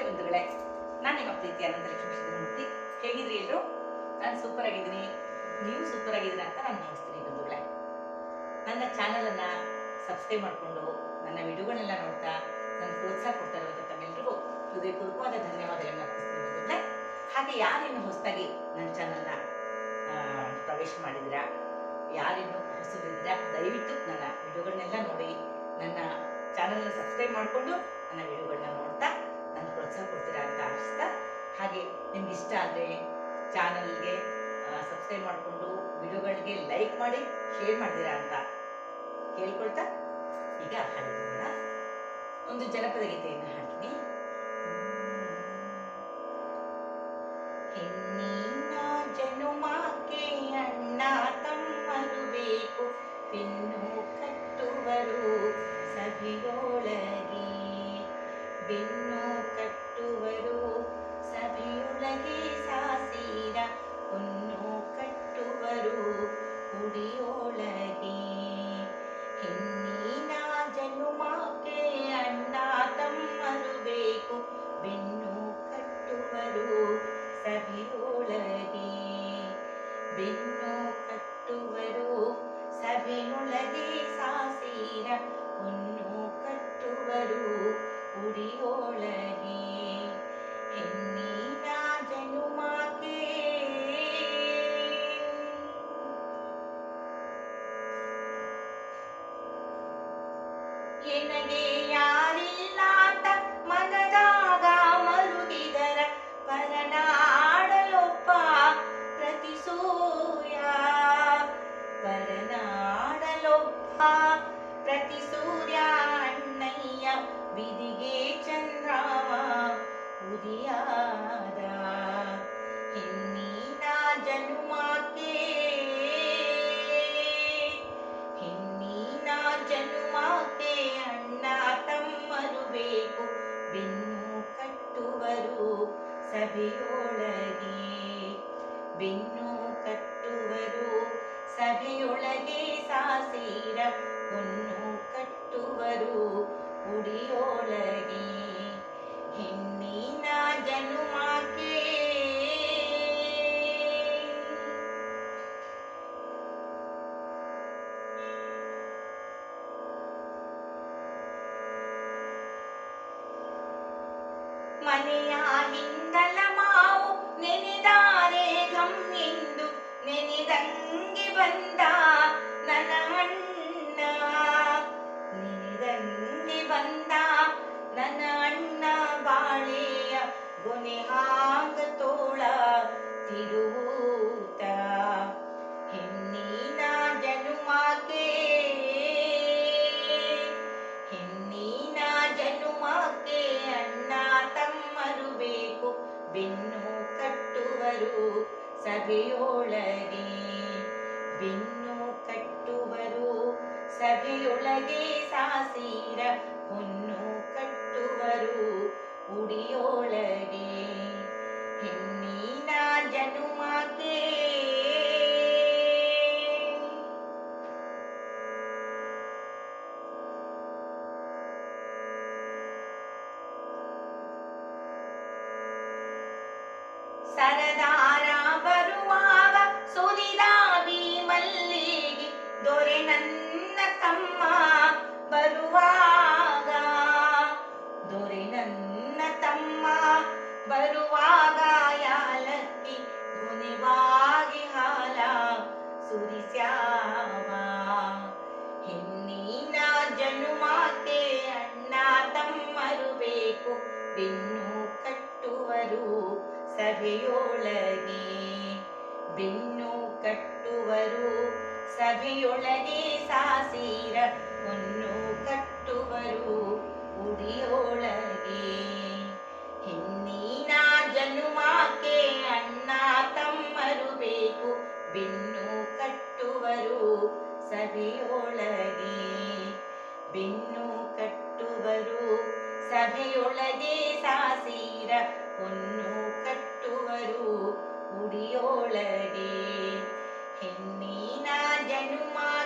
ನಮಸ್ತೆ ಬಂಧುಗಳೇ. ನಾನು ನಿಮ್ಮ ಪ್ರೀತಿ ಅನಂತ ಲಕ್ಷ್ಮೀ ಮೂರ್ತಿ. ಹೇಗಿದ್ರಿ ಎಲ್ಲರೂ ನಾನು ಸೂಪರ್ ಆಗಿದ್ದೀನಿ. ನೀವು ಸೂಪರ್ ಆಗಿದ್ದೀರಾ ಅಂತ ನಾನು ಭಾವಿಸ್ತೀನಿ ಬಂಧುಗಳೇ. ನನ್ನ ಚಾನಲನ್ನು ಸಬ್ಸ್ಕ್ರೈಬ್ ಮಾಡಿಕೊಂಡು, ನನ್ನ ವಿಡಿಯೋಗಳನ್ನೆಲ್ಲ ನೋಡ್ತಾ ನನ್ನ ಪ್ರೋತ್ಸಾಹ ಕೊಡ್ತಾ ಇರುವಂಥ ತಮ್ಮೆಲ್ಲರಿಗೂ ಹೃದಯಪೂರ್ವಕವಾದ ಧನ್ಯವಾದಗಳನ್ನು ಅರ್ಪಿಸ್ತೀನಿ ಬಂಧುಗಳೇ. ಹಾಗೆ ಯಾರಿನ್ನು ಹೊಸದಾಗಿ ನನ್ನ ಚಾನಲ್ನ ಪ್ರವೇಶ ಮಾಡಿದ್ದೀರಾ? ಯಾರಿನ್ನು ಹೊಸದಿದ್ದೀರಾ? ದಯವಿಟ್ಟು ನನ್ನ ವಿಡಿಯೋಗಳನ್ನೆಲ್ಲ ನೋಡಿ, ನನ್ನ ಚಾನಲ್ನ ಸಬ್ಸ್ಕ್ರೈಬ್ ಮಾಡಿಕೊಂಡು, ನನ್ನ ವಿಡಿಯೋಗಳನ್ನ ಮಾಡಿ ಶೇರ್ ಮಾಡ್ತೀರಾ ಅಂತ ಕೇಳ್ಕೊಳ್ತಾ ಈಗ ಹಾಡೋಣ ಒಂದು ಜನಪದ ಗೀತೆಯನ್ನು ಹಾಡ್ತೀನಿ ஒளியோளை எனதே ಸಭೆಯೊಳಗೆ ಬೆನ್ನು ಕಟ್ಟುವರು. ಸಭೆಯೊಳಗೆ ಸಾಸಿರ ಹೊನ್ನು ಕಟ್ಟುವರು. ಉಡಿಯೊಳಗೆ ಹೆಣ್ಣಿನ ಜನುಮಾಕೆ. ಮನೆಯ ಹಿಂದಲ ಮಾವು ನೆನೆದಾರೆ ಘಂ ಎಂದು ನೆನೆದಂಗೆ ಬಂದ ನನ್ನ ಅಣ್ಣ. ನೆನೆದಂಗೆ ಬಂದ ನನ್ನ ಅಣ್ಣ ಬಾಳೆಯ ಗೊನೆ ಹಾಗ ತೋಳ ತಿರುವುತ ಸಭೆಯೊಳಗೆ ಬಿನ್ನು ಕಟ್ಟುವರು. ಸಭೆಯೊಳಗೆ ಸಾಸಿರ ಹೊನ್ನು ಕಟ್ಟುವರು. ಉಡಿಯೊಳಗೆ ಹೆಣ್ಣಿನ ಜನುಮಾಕೆ ಸರದಾರ ಸಭೆಯೊಳಗೆ ಬೆನ್ನು ಕಟ್ಟುವರು. ಸಭೆಯೊಳಗೆ ಸಾಸಿರ ಹೊನ್ನು ಕಟ್ಟುವರು. ಉಡಿಯೊಳಗೆ ಹೆಣ್ಣಿನ ಜನುಮಾಕೆ ಅಣ್ಣ ತಮ್ಮರು ಬೇಕು. ಬೆನ್ನು ಕಟ್ಟುವರು. ಸಭೆಯೊಳಗೆ ಬೆನ್ನು ಕಟ್ಟುವರು. ಸಭೆಯೊಳಗೆ ಸಾಸಿರ ಹೊನ್ನು ಉಡಿಯೊಳಗೆ ಹೆಣ್ಣಿನ ಜನುಮಾಕೆ